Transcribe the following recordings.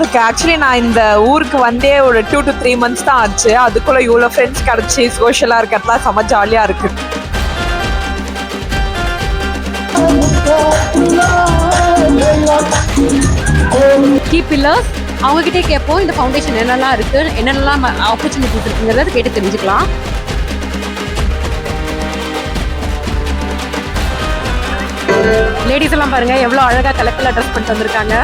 இருக்கு. ஆக்சுவலி நான் இந்த ஊருக்கு வந்தே ஒரு டூ டு த்ரீ மந்த்ஸ் தான் ஆச்சு. அதுக்குள்ள இவ்வளோ ஃப்ரெண்ட்ஸ் கிடச்சி சோஷியலாக இருக்கிறதுலாம் செம ஜாலியாக இருக்கு. கீ பில்லர்ஸ் அவங்ககிட்டே கேட்போம் இந்த ஃபவுண்டேஷன் என்னெல்லாம் இருக்கு என்னென்னலாம் ஆப்பர்ச்சுனிட்டிஸ் இருக்குங்கிறத கேட்டு தெரிஞ்சுக்கலாம். லேடிஸ் எல்லாம் பாருங்க எவ்வளோ அழகா கலக்கலா ட்ரெஸ் பண்ணிட்டு வந்திருக்காங்க.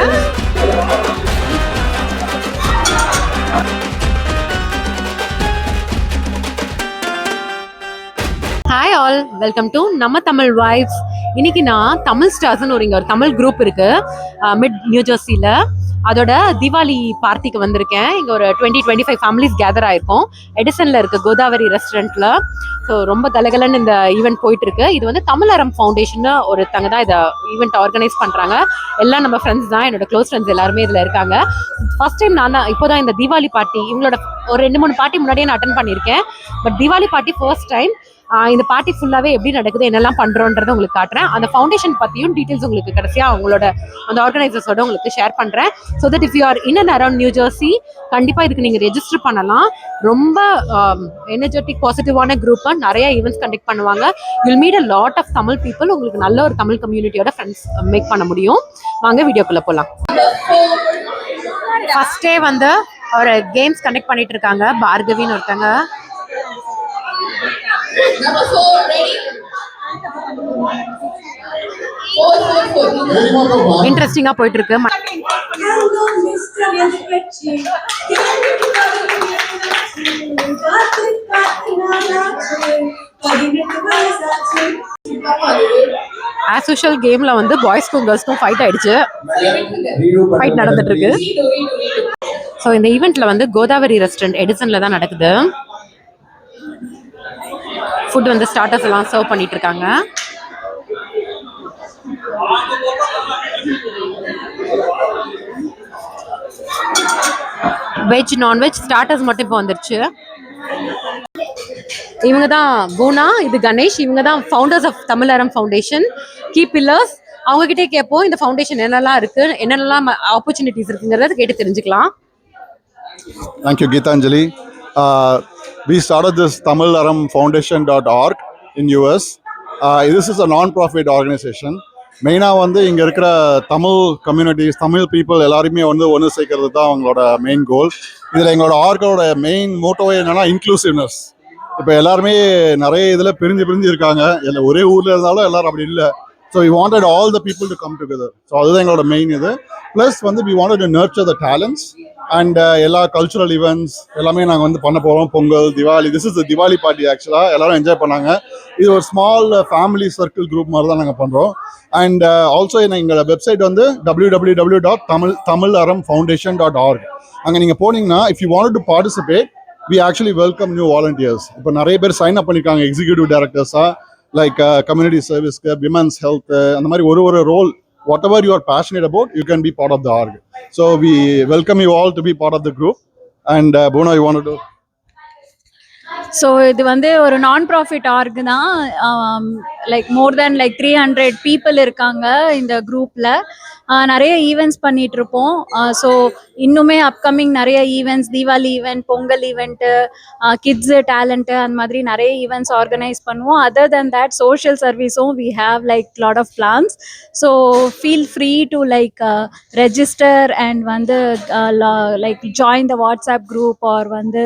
ஹாய் ஆல் வெல்கம் டு நம்ம தமிழ் வைப்ஸ் இன்னைக்கு நான் தமிழ் ஸ்டார்ஸ்னு ஒரு இங்க ஒரு தமிழ் குரூப் இருக்கு. மிட் நியூ ஜெர்சியில் அதோட தீபாவளி பார்ட்டிக்கு வந்திருக்கேன். இங்கே ஒரு twenty twenty five families gather ஆயிருக்கும். எடிசனில் இருக்க கோதாவரி ரெஸ்டாரண்ட்டில் ஸோ ரொம்ப கலகலன்னு இந்த ஈவெண்ட் போயிட்டு இருக்கு இது வந்து தமிழரம் ஃபவுண்டேஷன் ஒருத்தங்க தான் இதை ஈவெண்ட் ஆர்கனைஸ் பண்ணுறாங்க எல்லாம் நம்ம ஃப்ரெண்ட்ஸ் தான். என்னோட க்ளோஸ் ஃப்ரெண்ட்ஸ் எல்லாருமே இதில் இருக்காங்க. ஃபர்ஸ்ட் டைம் நான் தான் இப்போ தான் இந்த தீபாவளி பார்ட்டி இவங்களோட ஒரு ரெண்டு மூணு பார்ட்டி முன்னாடியே நான் அட்டன் பண்ணியிருக்கேன். But Deepavali party first time இந்த பார்ட்டி ஃபுல்லாகவே எப்படி நடக்குது என்னெல்லாம் பண்ணுறோன்றதை உங்களுக்கு காட்டுறேன். அந்த ஃபவுண்டேஷன் பற்றியும் டீட்டெயில்ஸ் உங்களுக்கு கடைசியாக அவங்களோட அந்த ஆர்கனைசர்ஸோட உங்களுக்கு ஷேர் பண்ணுறேன் so that if you are in and around New Jersey கண்டிப்பாக இதுக்கு நீங்கள் ரெஜிஸ்டர் பண்ணலாம். ரொம்ப எனர்ஜெட்டிக் பாசிட்டிவான குரூப்பாக நிறைய ஈவெண்ட்ஸ் கண்டக்ட் பண்ணுவாங்க. You'll meet a lot of Tamil people உங்களுக்கு நல்ல ஒரு தமிழ் கம்யூனிட்டியோட ஃப்ரெண்ட்ஸ் மேக் பண்ண முடியும். வாங்க வீடியோக்குள்ளே போகலாம் ஃபஸ்ட்டே வந்து ஒரு கேம்ஸ் கண்டக்ட் பண்ணிட்டு இருக்காங்க. பார்கவின்னு ஒருத்தங்க. Number four, ready? Four, four, four. இன்ட்ரெஸ்டிங்காக போயிட்டு இருக்கு ஆஸ் யூஷுவல் கேம்ல வந்து பாய்ஸ்க்கும் கேர்ள்ஸ்க்கும் ஃபைட் ஆயிடுச்சு ஃபைட் நடந்துட்டு இருக்கு. ஸோ இந்த ஈவெண்ட்ல வந்து கோதாவரி ரெஸ்டாரண்ட் எடிசன்ல தான் நடக்குது ஃபுட் வந்து ஸ்டார்டர்ஸ் எல்லாம் சர்வ் பண்ணிட்டு இருக்காங்க வெஜ் நான்வெஜ் ஸ்டார்டர்ஸ் மட்டும் இப்போ வந்துருச்சு. இவங்க தான் பூனா இது கணேஷ் இவங்க தான் founders of Tamilaram foundation key pillars அவங்க கிட்டே கேட்போம் இந்த ஃபவுண்டேஷன் என்னெல்லாம் இருக்கு என்னென்னலாம் ஆப்பர்ச்சுனிட்டிஸ் இருக்குங்கிறத கேட்டு தெரிஞ்சுக்கலாம். Thank you Geethanjali we started this tamilaramfoundation.org in US. Uh, this is a non-profit organization. மெயினாக வந்து இங்கே இருக்கிற தமிழ் கம்யூனிட்டிஸ் தமிழ் பீப்புள் எல்லாருமே வந்து ஒன்று சேர்க்கறது தான் அவங்களோட மெயின் கோல் இதில் எங்களோட ஆர்கோட மெயின் மோட்டோவே என்னென்னா இன்க்ளூசிவ்னஸ் இப்போ எல்லாருமே நிறைய இதில் பிரிஞ்சு பிரிஞ்சு இருக்காங்க இல்லை ஒரே ஊரில் இருந்தாலும் எல்லாரும் அப்படி இல்லை so we wanted all the people to come together so அதுதான் எங்களோட மெயின் இது. ப்ளஸ் வந்து we wanted to nurture the talents and எல்லா கல்ச்சுரல் ஈவெண்ட்ஸ் எல்லாமே நாங்கள் வந்து பண்ண போகிறோம் Pongal Diwali this is Diwali party ஆக்சுவலாக எல்லாரும் என்ஜாய் பண்ணாங்க. இது ஒரு ஸ்மால் ஃபேமிலி சர்க்கிள் குரூப் மாதிரி தான் நாங்கள் பண்ணுறோம் அண்ட் uh, ஆல்சோ எங்களோட வெப்சைட் வந்து W W W dot Tamil Tamil Aram foundation dot org அங்கே நீங்கள் போனீங்கன்னா if you want to participate we actually welcome new volunteers இப்போ நிறைய பேர் சைன் அப் பண்ணியிருக்காங்க எக்ஸிக்யூட்டிவ் டேரக்டர்ஸாக லைக் கம்யூனிட்டி சர்வீஸ்க்கு விமன்ஸ் ஹெல்த் அந்த மாதிரி ஒரு ஒரு role whatever you are passionate about you can be part of the org so we welcome you all to be part of the group and போனா you want to so இது வந்து ஒரு non profit org தான் like more than like three hundred people இருக்காங்க இந்த குரூப்பில் நிறைய events பண்ணிட்டு இருப்போம் ஸோ இன்னுமே அப்கமிங் நிறைய events Deepavali event Pongal event kids talent அந்த மாதிரி நிறைய ஈவெண்ட்ஸ் ஆர்கனைஸ் பண்ணுவோம். அதர் தென் தேட் சோஷியல் சர்வீஸும் we have like lot of plans so feel free to like register and வந்து like join the WhatsApp group or வந்து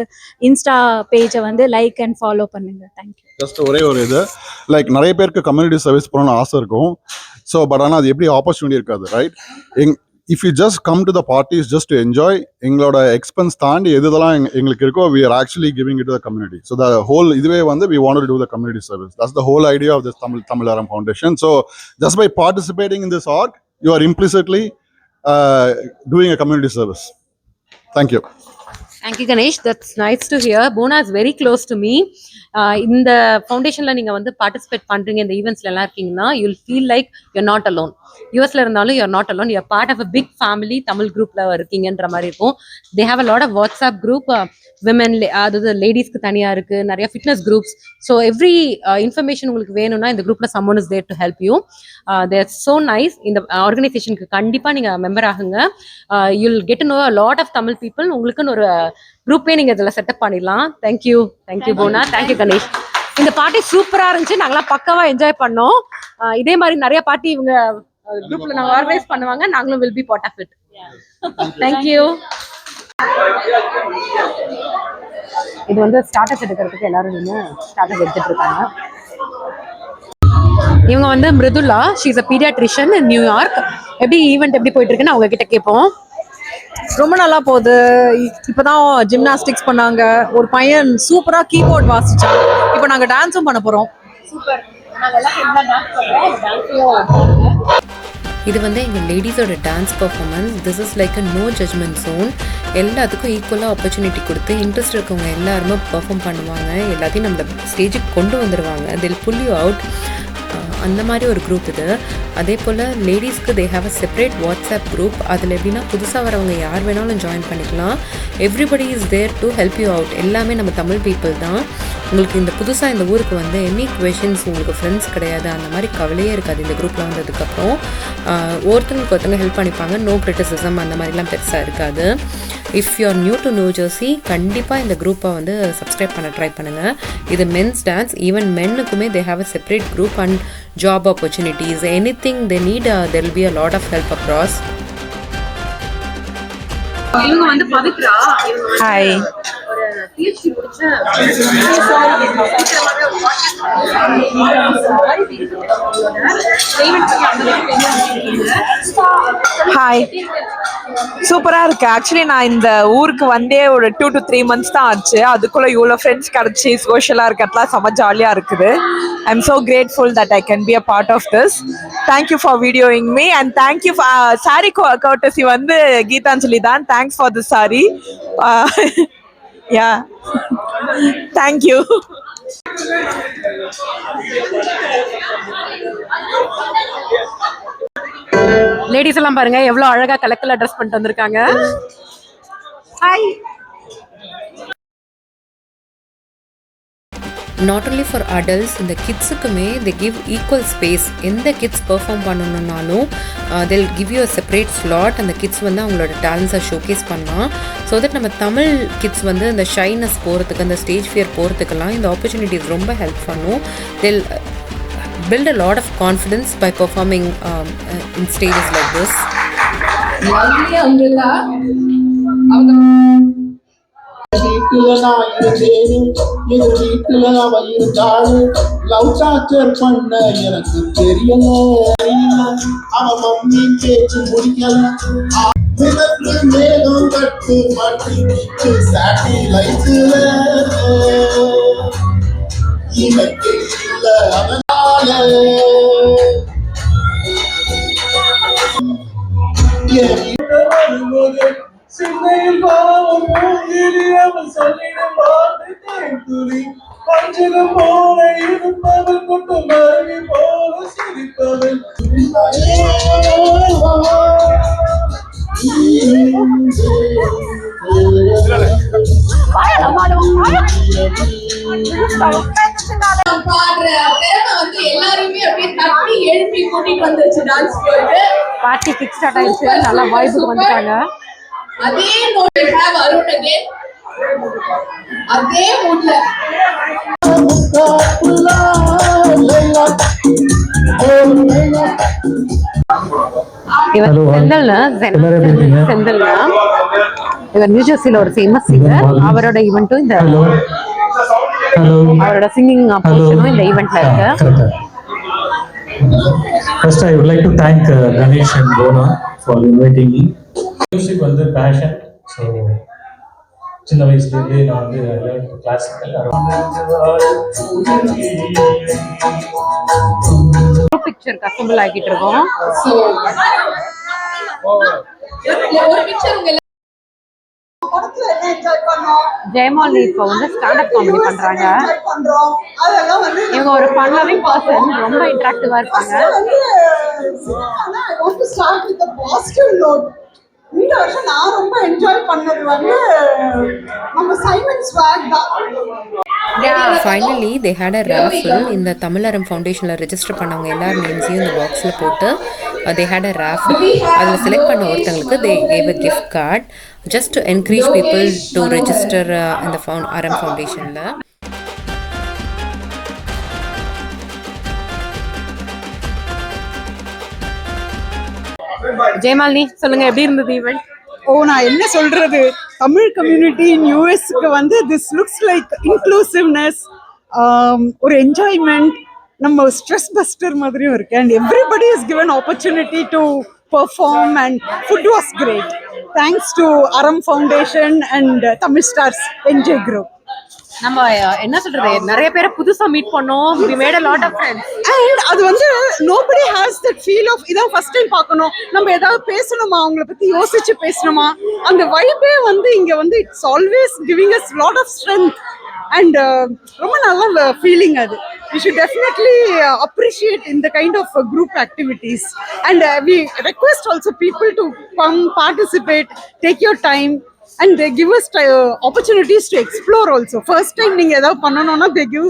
Insta பேஜை வந்து like and follow பண்ணுங்க. தேங்க்யூ ஜஸ்ட் ஒரே ஒரு இது. லைக் நிறைய பேருக்கு கம்யூனிட்டி சர்வீஸ் பண்ணணும்னு ஆசை இருக்கும். ஸோ பட் ஆனால் அது எப்படி ஆப்பர்ச்சுனிட்டி இருக்காது ரைட் எங் if you just come to the parties just to enjoy எங்களோட எக்ஸ்பென்ஸ் தாண்டி எது இதெல்லாம் எங்க- எங்களுக்கு இருக்கோ we are actually giving it the community so the whole இதுவே வந்து we want to the community service that's the whole idea of this Tamil Tamilaram foundation so just by participating in this org you are implicitly doing a community service thank you Thank you, Ganesh. That's nice to hear. Bona is very close to me. இந்த ஃபவுண்டேஷன்ல நீங்க வந்து participate பண்றீங்க இந்த ஈவெண்ட்ஸ்ல எல்லாம் இருக்கீங்கன்னா you'll feel like you're not alone யூஎஸ்ல இருந்தாலும் you're not alone you're part of a big family Tamil குரூப்ல இருக்கீங்கன்ற மாதிரி இருக்கும். They have a lot of WhatsApp group women அதாவது லேடிஸ்க்கு தனியா இருக்கு நிறைய fitness groups so every information உங்களுக்கு வேணும்னா இந்த குரூப்ல someone is there to help you there so nice இந்த ஆர்கனைசேஷனுக்கு கண்டிப்பா நீங்க மெம்பர் ஆகுங்க. You'll get know lot of Tamil people உங்களுக்குன்னு ஒரு குரூப்பே நீங்க இதுல செட்டப் பண்ணிடலாம். தேங்க்யூ தேங்க்யூ போனா தேங்க்யூ கணேஷ் இந்த பார்ட்டி சூப்பரா இருந்துச்சு. நாங்களாம் பக்காவா என்ஜாய் பண்ணோம். இதே மாதிரி நிறைய பார்ட்டி இவங்க குரூப்ல நாங்க ஆர்கனைஸ் பண்ணுவாங்க. நாங்களும் will be part of it thank you இது வந்து ஸ்டார்டர்ஸ் எடுக்கிறதுக்கு எல்லாரும் நின்று ஸ்டார்டர்ஸ் எடுத்துட்டு இருக்காங்க. இவங்க வந்து Mridula. She's a paediatrician New York எப்படி ஈவெண்ட் எப்படி போயிட்டு இருக்குன்னு அவங்க கிட்ட கேட்போம். ரொம்ப நல்லா போகுது. இப்பதான் ஜிம்னாஸ்டிக்ஸ் பண்ணாங்க. ஒரு பையன் சூப்பரா கீபோர்ட் வாசிச்சான். இப்போ நாங்க டான்ஸும் பண்ண போறோம். இது வந்து எங்கள் லேடிஸோட dance performance this is like a no judgement zone எல்லாத்துக்கும் ஈக்குவலாக ஆப்பர்ச்சுனிட்டி கொடுத்து இன்ட்ரெஸ்ட் இருக்கவங்க எல்லாருமே பெர்ஃபார்ம் பண்ணுவாங்க. எல்லாத்தையும் நம்மள ஸ்டேஜுக்கு கொண்டு வந்துடுவாங்க தில் புல் யூ அவுட் அந்த மாதிரி ஒரு குரூப் இது. அதே போல் லேடிஸ்க்கு they have a separate WhatsApp group அதில் எப்படின்னா புதுசாக வரவங்க யார் வேணாலும் ஜாயின் பண்ணிக்கலாம். Everybody is there to help you out எல்லாமே நம்ம தமிழ் பீப்புள் தான். உங்களுக்கு இந்த புதுசாக இந்த ஊருக்கு வந்து எனி கொஷின்ஸ் உங்களுக்கு ஃப்ரெண்ட்ஸ் கிடையாது. அந்த மாதிரி கவலையே இருக்காது இந்த குரூப்பில் வந்ததுக்கப்புறம் ஒருத்தங்களுக்கு ஒருத்தங்க ஹெல்ப் பண்ணிப்பாங்க. நோ கிரிட்டிசிசம் அந்த மாதிரிலாம் பெருசாக இருக்காது. If you are new to New Jersey கண்டிப்பாக இந்த குரூப்பை வந்து சப்ஸ்கிரைப் பண்ண ட்ரை பண்ணுங்கள் இது men's dance even மென்னுக்குமே they have a separate group and job opportunities anything they need there will be a lot of help across இவங்க வந்து Pavithra. Hi ஒரு பிஹெச்டி முடிச்ச ஹாய் சூப்பராக இருக்கு. ஆக்சுவலி நான் இந்த ஊருக்கு வந்தே ஒரு டூ டு த்ரீ மந்த்ஸ் தான் ஆச்சு. அதுக்குள்ள இவ்வளோ ஃப்ரெண்ட்ஸ் கிடைச்சி சோஷியலாக இருக்கிறதுலாம் செம்ம ஜாலியாக இருக்குது. I am so grateful that I can be a part of this thank you for videoing me and thank you sari courtesy வந்து கீதாஞ்சலி தான். Thanks for the sari yeah thank you ladies எல்லாம் பாருங்க எவ்வளவு அழகா கலக்கல ட்ரெஸ் பண்ணிட்டு வந்திருக்காங்க. Hi not only for adults இந்த கிட்ஸுக்குமே தே கிவ் ஈக்குவல் ஸ்பேஸ் எந்த kids perform பண்ணணுன்னாலும் they'll give you a separate slot அந்த கிட்ஸ் வந்து அவங்களோட டேலண்ட்ஸை ஷோகேஸ் பண்ணலாம். ஸோ தட் நம்ம தமிழ் கிட்ஸ் வந்து அந்த ஷைனஸ் போகிறதுக்கு அந்த ஸ்டேஜ் ஃபியர் போகிறதுக்கெல்லாம் இந்த ஆப்பர்ச்சுனிட்டிஸ் ரொம்ப ஹெல்ப் பண்ணும். They'll build a lot of confidence by performing um, uh, in stages like this. Lovely umbrella. அவங்க வீட்டுல நான் இருந்தேன் Party kick start ஆயிடுச்சு. நல்லா வாய்ப்புக்கு வந்துட்டாங்க. அதே நோட் ஹேவ் அருண் அகேன் அதே மூட்ல இவர் செந்தல்னா செந்தல்னா இவர் நியூ ஜெர்சில ஒரு ஃபேமஸ் சிங்கர் அவரோட ஈவெண்ட்டும் இந்த அவரோட சிங்கிங் போர்ஷனும் இந்த ஈவெண்ட்ல இருக்கு. First, I would like to thank uh, Ganesh and Bona for inviting me. Music வந்து பேஷன் ஸோ சின்ன வயசுலேருந்தே நான் வந்து கிளாசிக்கல் பிக்சர் கஸ்டமர் ஆகிட்டு இருக்கோம். ஜெயமாலி ஒரு இப்போ வந்து ஸ்டாண்டப் காமெடி பண்றாங்க. பண்றோம் அதெல்லாம் வந்து இவங்க ஒரு ஃபன் பர்சன் ரொம்ப இன்ட்ராக்டிவா இருப்பாங்க. வந்து பாசிட்டிவ் நோட் இந்த வருஷம் நான் ரொம்ப என்ஜாய் பண்ணது வந்து நம்ம சைமன் ஸ்வாக் தான். Finally they had a raffle இந்த தமிழரம் ஃபவுண்டேஷனில் ரெஜிஸ்டர் பண்ணவங்க எல்லார் நேம்ஸையும் இந்த பாக்ஸில் போட்டு தே ஹேட் அ ராஃபில் அதில் செலக்ட் பண்ண ஒருத்தங்களுக்கு they gave a gift card just to encourage people to register இந்த ஃபவுண்ட் அரம் ஃபவுண்டேஷனில் ஜெயமாலினி சொல்லுங்க எப்படி இருந்தது ஈவெண்ட் ஓ நான் என்ன சொல்றது? தமிழ் கம்யூனிட்டி இன் யூஎஸ்க்கு வந்து this looks like inclusiveness um, ஒரு என்ஜாய்மெண்ட் நம்ம ஸ்ட்ரெஸ் பஸ்டர் மாதிரியும் இருக்கு. And everybody is given opportunity to perform and food was great thanks to Aram foundation and Tamil stars enjoy group நம்ம என்ன சொல்றது? நிறைய பேரை புதுசா மீட் பண்ணோம். We made a lot of friends and அது வந்து nobody has that feel of இதான் ஃபர்ஸ்ட் டைம் பார்க்கணும். நம்ம ஏதாவது பேசணுமா? அவங்கள பத்தி யோசிச்சு பேசணுமா? அந்த வைபே வந்து இங்க வந்து it's always giving us lot of strength and ரொம்ப நல்ல ஃபீலிங் அது. வி ஷுட் டெஃபினெட்லி அப்ரிஷியேட் இந்த kind of group activities and we request also people to come participate take your time and they give us opportunities to explore also first time நீங்க ஏதாவது பண்ணணும்னா they give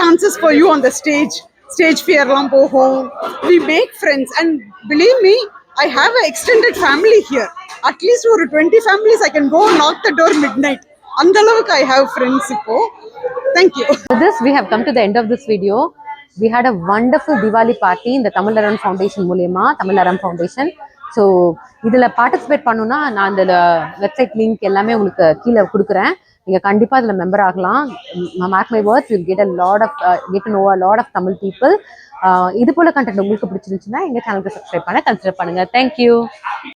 chances for you on the stage stage ஃபியர்லாம் போகும். We make friends and believe me I have a extended family here at least ஒரு twenty families I can go knock the door midnight அந்த அளவுக்கு I have friends இப்போ. Thank you With this, we have come to the end of this video. We had a wonderful Diwali party in the Tamil Aram Foundation மூலியமா Tamil Aram foundation so இதில் participate பண்ணுன்னா நான் அந்த website link எல்லாமே உங்களுக்கு கீழே கொடுக்குறேன். நீங்கள் கண்டிப்பாக இதில் மெம்பர் ஆகலாம். Make my words you get a lot of get know a lot of Tamil people இது போல கண்டென்ட் உங்களுக்கு பிடிச்சிருந்துச்சுன்னா எங்கள் சேனலுக்கு சப்ஸ்கிரைப் பண்ண கன்சிடர் பண்ணுங்கள் தேங்க்யூ